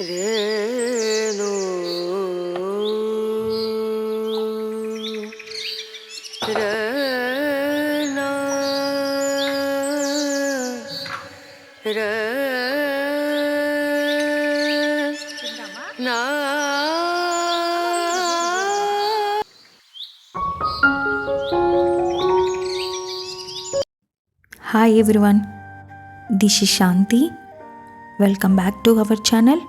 రేణు. రేనా రేనా hi everyone this is Shanti welcome back to our channel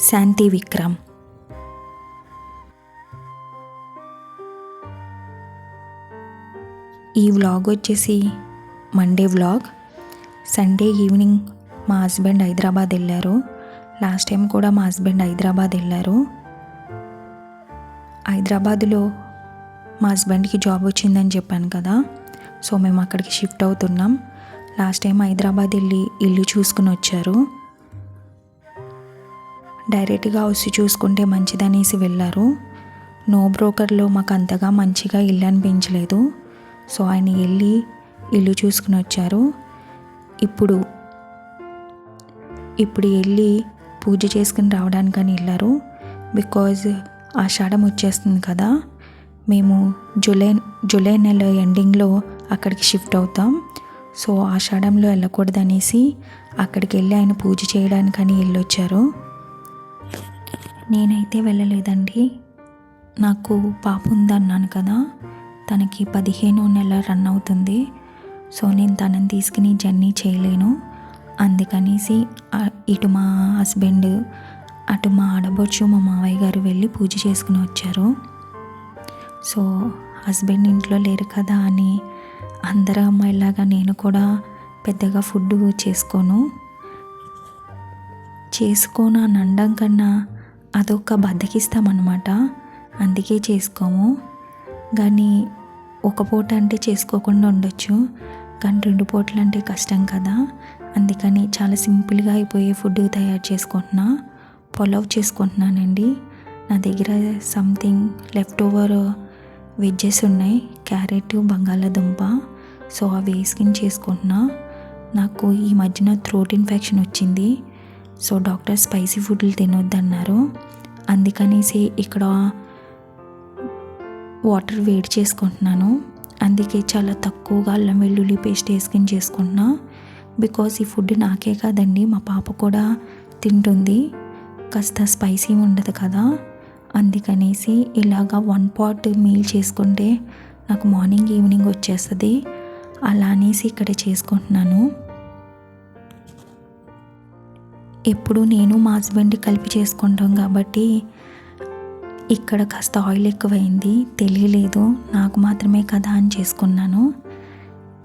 Shanti Vikram. ఈ vlog వచ్చేసి Monday vlog. Sunday evening మా husband Hyderabad వెళ్ళారు. Last time కూడా మా హస్బెండ్ హైదరాబాద్ వెళ్ళారు. హైదరాబాదులో మా హస్బెండ్కి జాబ్ వచ్చిందని చెప్పాను కదా. సో మేము అక్కడికి షిఫ్ట్ అవుతున్నాం. లాస్ట్ టైం హైదరాబాద్ వెళ్ళి ఇల్లు చూసుకుని వచ్చారు. డైరెక్ట్గా వచ్చి చూసుకుంటే మంచిదనేసి వెళ్ళారు. నో బ్రోకర్లో మాకు అంతగా మంచిగా ఇల్లు అనిపించలేదు. సో ఆయన వెళ్ళి ఇల్లు చూసుకుని వచ్చారు. ఇప్పుడు ఇప్పుడు వెళ్ళి పూజ చేసుకుని రావడానికని వెళ్ళారు. బికాజ్ ఆషాఢం వచ్చేస్తుంది కదా మేము జూలై జూలై నెల ఎండింగ్లో అక్కడికి షిఫ్ట్ అవుతాం. సో ఆషాఢంలో వెళ్ళకూడదనేసి అక్కడికి వెళ్ళి ఆయన పూజ చేయడానికని వెళ్ళొచ్చారు. నేనైతే వెళ్ళలేదండి. నాకు పాప ఉందన్నాను కదా తనకి పదిహేను నెల రన్ అవుతుంది. సో నేను తనని తీసుకుని జర్నీ చేయలేను. అందుకనేసి ఇటు మా హస్బెండ్ అటు మా ఆడబొచ్చు మా మావయ్య గారు వెళ్ళి పూజ చేసుకుని వచ్చారు. సో హస్బెండ్ ఇంట్లో లేరు కదా అని అందరు అమ్మాయిలాగా నేను కూడా పెద్దగా ఫుడ్ చేసుకోను. చేసుకోను అని అనడం కన్నా అదొక బద్దకిస్తామన్నమాట. అందుకే చేసుకోము. కానీ ఒక పూట అంటే చేసుకోకుండా ఉండొచ్చు. కానీ రెండు పూటలు అంటే కష్టం కదా. అందుకని చాలా సింపుల్గా అయిపోయే ఫుడ్ తయారు చేసుకుంటున్నా. పొలవ్ చేసుకుంటున్నానండి. నా దగ్గర సంథింగ్ లెఫ్ట్ ఓవర్ వెజ్జెస్ ఉన్నాయి. క్యారెట్ బంగాళాదుంప. సో అవి వేసుకుని చేసుకుంటున్నా. నాకు ఈ మధ్యన థ్రోట్ ఇన్ఫెక్షన్ వచ్చింది. సో డాక్టర్ స్పైసీ ఫుడ్లు తినొద్దన్నారు. అందుకనేసి ఇక్కడ వాటర్ వేడి చేసుకుంటున్నాను. అందుకే చాలా తక్కువగా అల్లం వెల్లుల్లి పేస్ట్ వేసుకుని చేసుకుంటున్నా. బికాజ్ ఈ ఫుడ్ నాకే కాదండి మా పాప కూడా తింటుంది. కాస్త స్పైసీ ఉండదు కదా. అందుకనేసి ఇలాగా వన్ పాట్ మీల్ చేసుకుంటే నాకు మార్నింగ్ ఈవినింగ్ వచ్చేస్తుంది. అలా అనేసి ఇక్కడ చేసుకుంటున్నాను. ఎప్పుడు నేను మా హస్బెండ్ కలిపి చేసుకుంటాం కాబట్టి ఇక్కడ కాస్త ఆయిల్ ఎక్కువైంది. తెలియలేదు. నాకు మాత్రమే కదా అని చేసుకున్నాను.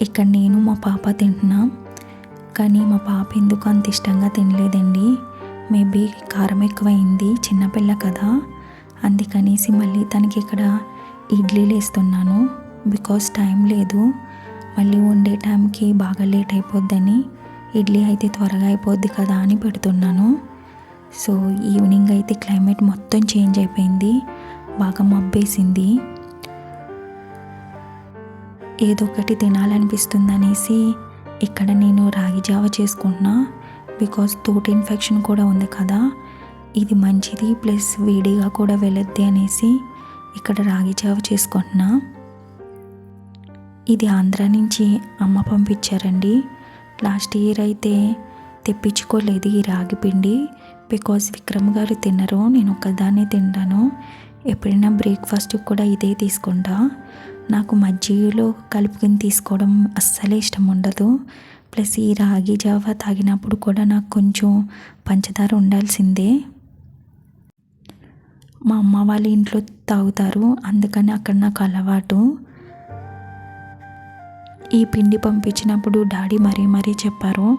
ఇక్కడ నేను మా పాప తింటున్నాం. కానీ మా పాప ఎందుకు అంత ఇష్టంగా తినలేదండి. మేబీ కారం ఎక్కువైంది. చిన్నపిల్ల కదా. అందుకనేసి మళ్ళీ తనకి ఇక్కడ ఇడ్లీలు వేస్తున్నాను బికాస్ టైం లేదు. మళ్ళీ వండే టైంకి బాగా లేట్ అయిపోద్దని ఇడ్లీ అయితే త్వరగా అయిపోద్ది కదా అని పెడుతున్నాను. సో ఈవినింగ్ అయితే క్లైమేట్ మొత్తం చేంజ్ అయిపోయింది. బాగా మబ్బేసింది. ఏదో ఒకటి తినాలనిపిస్తుంది అనేసి ఇక్కడ నేను రాగి జావ చేసుకుంటున్నా. బికాస్ తోట ఇన్ఫెక్షన్ కూడా ఉంది కదా. ఇది మంచిది ప్లస్ వేడిగా కూడా వెళ్ళొద్ది అనేసి ఇక్కడ రాగి జావ చేసుకుంటున్నా. ఇది ఆంధ్ర నుంచి అమ్మ పంపించారండి. లాస్ట్ ఇయర్ అయితే తెప్పించుకోలేదు ఈ రాగి పిండి. బికాజ్ విక్రమ్ గారు తినరు నేను ఒక్కదాన్నే తింటాను. ఎప్పుడైనా బ్రేక్ఫాస్ట్ కూడా ఇదే తీసుకుంటా. నాకు మజ్జిగలో కలుపుకొని తీసుకోవడం అస్సలే ఇష్టం ఉండదు. ప్లస్ ఈ రాగి జావా తాగినప్పుడు కూడా నాకు కొంచెం పంచదార ఉండాల్సిందే. మా అమ్మ వాళ్ళ ఇంట్లో తాగుతారు అందుకని అక్కడ నాకు అలవాటు. ఈ పిండి పంపించినప్పుడు డాడీ మరీ మరీ చెప్పారు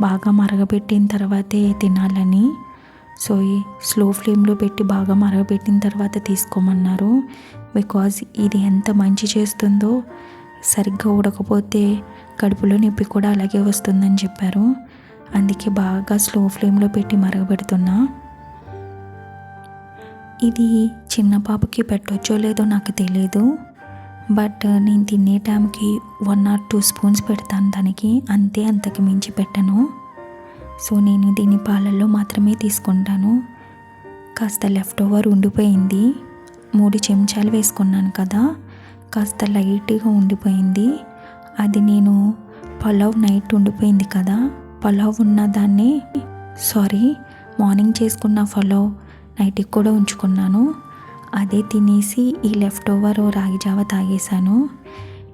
బాగా మరగపెట్టిన తర్వాతే తినాలని. సో ఈ స్లో ఫ్లేమ్లో పెట్టి బాగా మరగపెట్టిన తర్వాత తీసుకోమన్నారు. బికాజ్ ఇది ఎంత మంచి చేస్తుందో సరిగ్గా ఉడకపోతే కడుపులో నొప్పి కూడా అలాగే వస్తుందని చెప్పారు. అందుకే బాగా స్లో ఫ్లేమ్లో పెట్టి మరగబెడుతున్నా. ఇది చిన్న పాపకి పెట్టొచ్చో లేదో నాకు తెలియదు బట్ నేను తినే టైంకి వన్ ఆర్ టూ స్పూన్స్ పెడతాను దానికి. అంతే అంతకు మించి పెట్టను. సో నేను దీన్ని పాలల్లో మాత్రమే తీసుకుంటాను. కాస్త లెఫ్ట్ ఓవర్ ఉండిపోయింది. మూడు చెంచాలు వేసుకున్నాను కదా. కాస్త లైట్గా ఉండిపోయింది. అది నేను పలావ్ నైట్ ఉండిపోయింది కదా. పలావ్ ఉన్న దాన్ని సారీ మార్నింగ్ చేసుకున్న పలావ్ నైట్కి కూడా ఉంచుకున్నాను. అదే తినేసి ఈ లెఫ్ట్ ఓవర్ రాగి జావ తాగేశాను.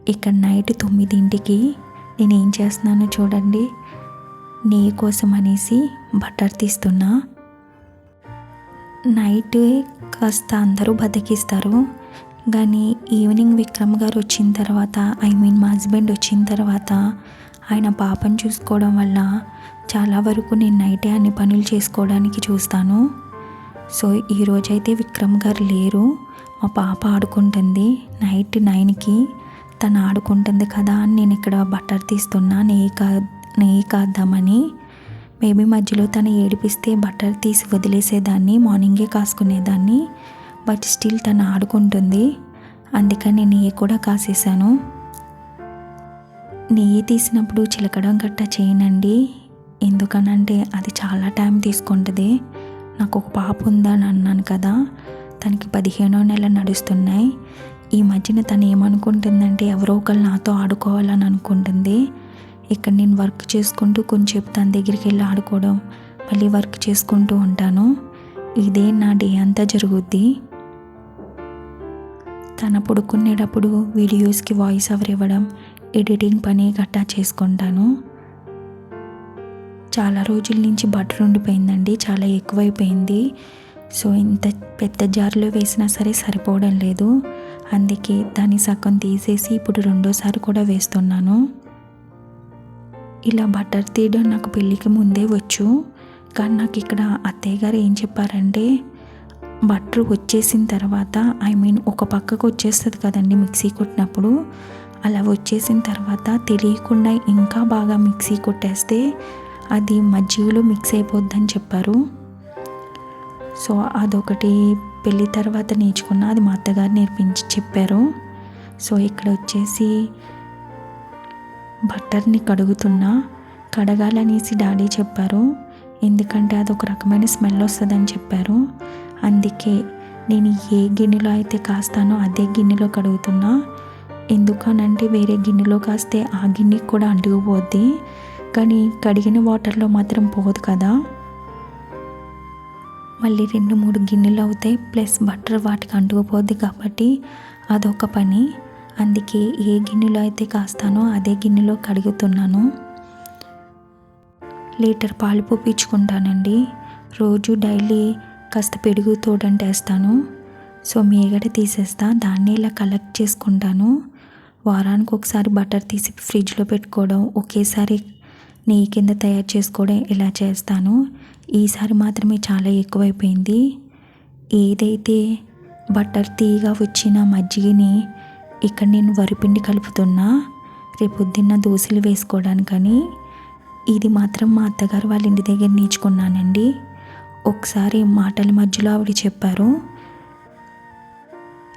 ఇక్కడ నైట్ తొమ్మిదింటికి నేను ఏం చేస్తున్నానో చూడండి. నెయ్యి కోసం అనేసి బటర్ తీస్తున్నా. నైట్ కాస్త అందరూ బతికిస్తారు. కానీ ఈవినింగ్ విక్రమ్ గారు వచ్చిన తర్వాత ఐ మీన్ మా హస్బెండ్ వచ్చిన తర్వాత ఆయన పాపను చూసుకోవడం వల్ల చాలా వరకు నేను నైటే అన్ని పనులు చేసుకోవడానికి చూస్తాను. సో ఈరోజైతే విక్రమ్ గారు లేరు. మా పాప ఆడుకుంటుంది. నైట్ నైన్కి తను ఆడుకుంటుంది కదా అని నేను ఇక్కడ బట్టర్ తీస్తున్నా నెయ్యి కా నెయ్యి కాద్దామని. మేబీ మధ్యలో తను ఏడిపిస్తే బట్టర్ తీసి వదిలేసేదాన్ని మార్నింగే కాసుకునేదాన్ని. బట్ స్టిల్ తను ఆడుకుంటుంది. అందుకని నేను నెయ్యి కూడా కాసేసాను. నెయ్యి తీసినప్పుడు చిలకడం గట్ట చేయనండి. ఎందుకనంటే అది చాలా టైం తీసుకుంటుంది. నాకు ఒక పాప ఉందని అన్నాను కదా. తనకి పదిహేనో నెల నడుస్తున్నాయి. ఈ మధ్యన తను ఏమనుకుంటుందంటే ఎవరో ఒకరు నాతో ఆడుకోవాలని అనుకుంటుంది. ఇక్కడ నేను వర్క్ చేసుకుంటూ కొంచెం తన దగ్గరికి వెళ్ళి ఆడుకోవడం మళ్ళీ వర్క్ చేసుకుంటూ ఉంటాను. ఇదే నా డే అంతా జరుగుద్ది. తన పడుకునేటప్పుడు వీడియోస్కి వాయిస్ ఓవర్ ఇవ్వడం ఎడిటింగ్ పని గట్టా చేసుకుంటాను. చాలా రోజుల నుంచి బటర్ ఉండిపోయిందండి చాలా ఎక్కువైపోయింది. సో ఇంత పెద్ద జార్లో వేసినా సరే సరిపోవడం లేదు. అందుకే దాన్ని సగం తీసేసి ఇప్పుడు రెండోసారి కూడా వేస్తున్నాను. ఇలా బటర్ తీయడం నాకు పెళ్ళికి ముందే వచ్చు. కానీ నాకు ఇక్కడ అత్తయ్య గారు ఏం చెప్పారంటే బటర్ వచ్చేసిన తర్వాత ఐ మీన్ ఒక పక్కకు వచ్చేస్తుంది కదండి మిక్సీ కొట్టినప్పుడు. అలా వచ్చేసిన తర్వాత తెలియకుండా ఇంకా బాగా మిక్సీ కొట్టేస్తే అది మజ్జిగలో మిక్స్ అయిపోద్దని చెప్పారు. సో అదొకటి పెళ్ళి తర్వాత నేర్చుకున్న అది మా అత్తగారు నేర్పించి చెప్పారు. సో ఇక్కడ వచ్చేసి బట్టర్ని కడుగుతున్నా కడగాలనేసి డాడీ చెప్పారు. ఎందుకంటే అది ఒక రకమైన స్మెల్ వస్తుందని చెప్పారు. అందుకే నేను ఏ గిన్నెలో అయితే కాస్తానో అదే గిన్నెలో కడుగుతున్నా. ఎందుకనంటే వేరే గిన్నెలో కాస్తే ఆ గిన్నెకి కూడా అంటుకుపోద్ది. కానీ కడిగిన వాటర్లో మాత్రం పోదు కదా. మళ్ళీ రెండు మూడు గిన్నెలు అవుతాయి. ప్లస్ బటర్ వాటికి అంటుకుపోద్ది కాబట్టి అదొక పని. అందుకే ఏ గిన్నెలో అయితే కాస్తానో అదే గిన్నెలో కడుగుతున్నాను. లీటర్ పాలు పోపించుకుంటానండి రోజు డైలీ కాస్త పెరుగు తోడంటేస్తాను. సో మీగడ తీసేస్తా. దాన్ని ఇలా కలెక్ట్ చేసుకుంటాను. వారానికి ఒకసారి బటర్ తీసి ఫ్రిడ్జ్లో పెట్టుకోవడం ఒకేసారి నెయ్యి కింద తయారు చేసుకోవడం ఇలా చేస్తాను. ఈసారి మాత్రమే చాలా ఎక్కువైపోయింది. ఏదైతే బటర్ తీగా వచ్చిన మజ్జిగని ఇక్కడ నేను వరిపిండి కలుపుతున్నా రేపొద్దున్న దోశలు వేసుకోవడానికని. ఇది మాత్రం మా అత్తగారు వాళ్ళ ఇంటి దగ్గర నేర్చుకున్నానండి. ఒకసారి మాటల మధ్యలో ఆవిడ చెప్పారు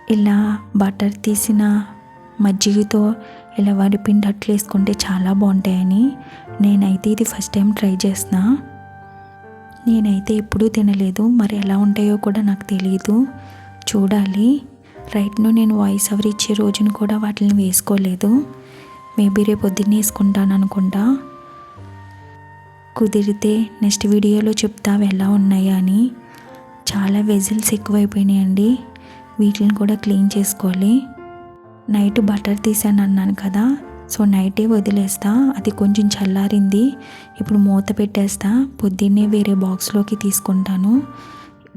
ఇలా బటర్ తీసిన మజ్జిగతో ఇలా వరిపిండి అట్లు వేసుకుంటే చాలా బాగుంటాయని నేనైతే ఇది ఫస్ట్ టైం ట్రై చేసిన. నేనైతే ఎప్పుడూ తినలేదు మరి ఎలా ఉంటాయో కూడా నాకు తెలియదు చూడాలి. రైట్ను నేను వాయిస్ ఓవర్ ఇచ్చే రోజున కూడా వాటిని వేసుకోలేదు. మేబీ రేపు పొద్దున్న వేసుకుంటాను అనుకుంటా. కుదిరితే నెక్స్ట్ వీడియోలో చెప్తా ఎలా ఉన్నాయా అని. చాలా వెజిల్స్ ఎక్కువైపోయినాయండి. వీటిని కూడా క్లీన్ చేసుకోవాలి. నైట్ బటర్ తీసాను అన్నాను కదా. సో నైటే వదిలేస్తా. అది కొంచెం చల్లారింది. ఇప్పుడు మూత పెట్టేస్తా. పొద్దున్నే వేరే బాక్స్లోకి తీసుకుంటాను.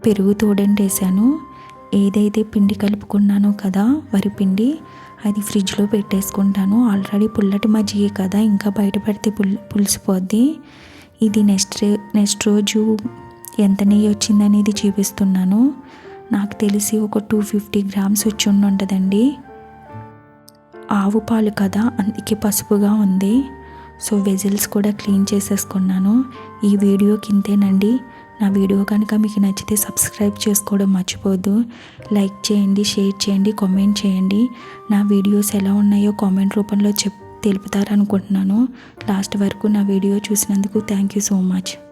పెరుగు తోడంటేసాను ఏదైతే పిండి కలుపుకున్నానో కదా వరి పిండి అది ఫ్రిడ్జ్లో పెట్టేసుకుంటాను. ఆల్రెడీ పుల్లటి మజ్జిగ కదా ఇంకా బయట పెడితే పుల్ పులిసిపోద్ది. ఇది నెక్స్ట్ నెక్స్ట్ రోజు ఎంత నెయ్యి వచ్చిందనేది చూపిస్తున్నాను. నాకు తెలిసి ఒక టూ ఫిఫ్టీ గ్రామ్స్ వచ్చి ఉంటుందండి ఆవు పాలు కదా అందుకే పసుపుగా ఉంది. సో వెజిల్స్ కూడా క్లీన్ చేసేసుకున్నాను. ఈ వీడియో కిందేనండి. నా వీడియో కనుక మీకు నచ్చితే సబ్స్క్రైబ్ చేసుకోవడం మర్చిపోద్దు లైక్ చేయండి షేర్ చేయండి కామెంట్ చేయండి. నా వీడియోస్ ఎలా ఉన్నాయో కామెంట్ రూపంలో చెప్ తెలుపుతారనుకుంటున్నాను. లాస్ట్ వరకు నా వీడియో చూసినందుకు థ్యాంక్ యూ సో మచ్.